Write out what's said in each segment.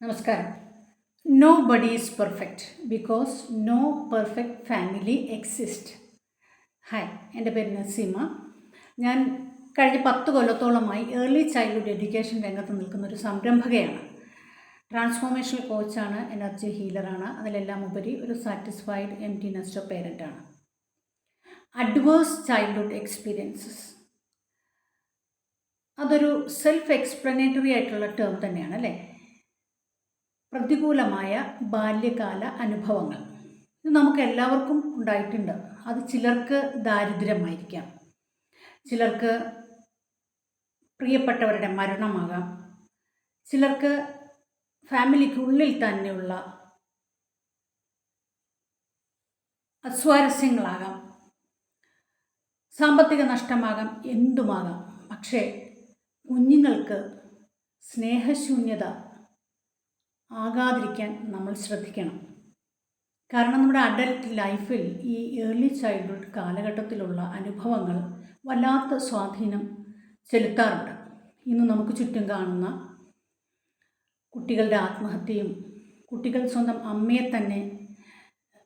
നമസ്കാരം. Nobody is perfect because no perfect family exist hi എന്റെ പേര് നസീമ. ഞാൻ കഴിഞ്ഞ പത്ത് കൊല്ലത്തോളമായി ഏർലി ചൈൽഡ്ഹുഡ് എഡ്യൂക്കേഷൻ രംഗത്ത് നിൽക്കുന്ന ഒരു സംരംഭകയാണ്. ട്രാൻസ്ഫോർമേഷണൽ കോച്ചാണ് എനർജി ഹീലറാണ് അതിലെല്ലാം ഉപരി ഒരു സാറ്റിസ്ഫൈഡ് എം ടി നെസ്റ്റോ പേരന്റാണ് അഡ്വേഴ്സ് ചൈൽഡ്ഹുഡ് എക്സ്പീരിയൻസസ് അതൊരു സെൽഫ് എക്സ്പ്ലനേറ്ററി ആയിട്ടുള്ള ടേം തന്നെയാണ് അല്ലേ? പ്രതികൂലമായ ബാല്യകാല അനുഭവങ്ങൾ. ഇത് നമുക്ക് എല്ലാവർക്കും ഉണ്ടായിട്ടുണ്ട്. അത് ചിലർക്ക് ദാരിദ്ര്യമായിരിക്കാം. ചിലർക്ക് പ്രിയപ്പെട്ടവരുടെ മരണമാകാം. ചിലർക്ക് ഫാമിലിക്കുള്ളിൽ തന്നെയുള്ള അസ്വാരസ്യങ്ങളാകാം. സാമ്പത്തിക നഷ്ടമാകാം എന്തുമാകാം. പക്ഷേ കുഞ്ഞുങ്ങൾക്ക് സ്നേഹശൂന്യത ആകാതിരിക്കാൻ നമ്മൾ ശ്രദ്ധിക്കണം. കാരണം നമ്മുടെ അഡൽട്ട് ലൈഫിൽ ഈ ഏർലി ചൈൽഡ്ഹുഡ് കാലഘട്ടത്തിലുള്ള അനുഭവങ്ങൾ വല്ലാത്ത സ്വാധീനം ചെലുത്താറുണ്ട്. ഇന്ന് നമുക്ക് ചുറ്റും കാണുന്ന കുട്ടികളുടെ ആത്മഹത്യയും കുട്ടികൾ സ്വന്തം അമ്മയെ തന്നെ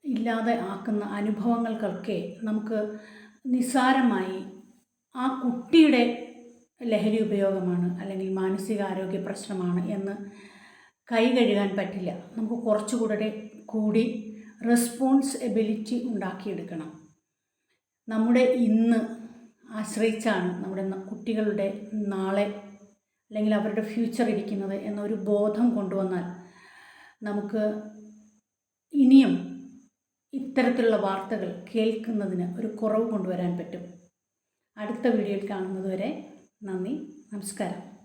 ഇല്ലാതെ ആക്കുന്ന അനുഭവങ്ങൾക്കൊക്കെ നമുക്ക് നിസ്സാരമായി ആ കുട്ടിയുടെ ലഹരി ഉപയോഗമാണ് അല്ലെങ്കിൽ മാനസികാരോഗ്യ പ്രശ്നമാണ് എന്ന് കൈ കഴുകാൻ പറ്റില്ല. നമുക്ക് കുറച്ചുകൂടെ കൂടി റെസ്പോൺസ് എബിലിറ്റി ഉണ്ടാക്കിയെടുക്കണം. നമ്മുടെ ഇന്ന് ആശ്രയിച്ചാണ് നമ്മുടെ കുട്ടികളുടെ നാളെ അല്ലെങ്കിൽ അവരുടെ ഫ്യൂച്ചർ ഇരിക്കുന്നത് എന്നൊരു ബോധം കൊണ്ടുവന്നാൽ നമുക്ക് ഇനിയും ഇത്തരത്തിലുള്ള വാർത്തകൾ കേൾക്കുന്നതിന് ഒരു കുറവ് കൊണ്ടുവരാൻ പറ്റും. അടുത്ത വീഡിയോയിൽ കാണുന്നതുവരെ നന്ദി നമസ്കാരം.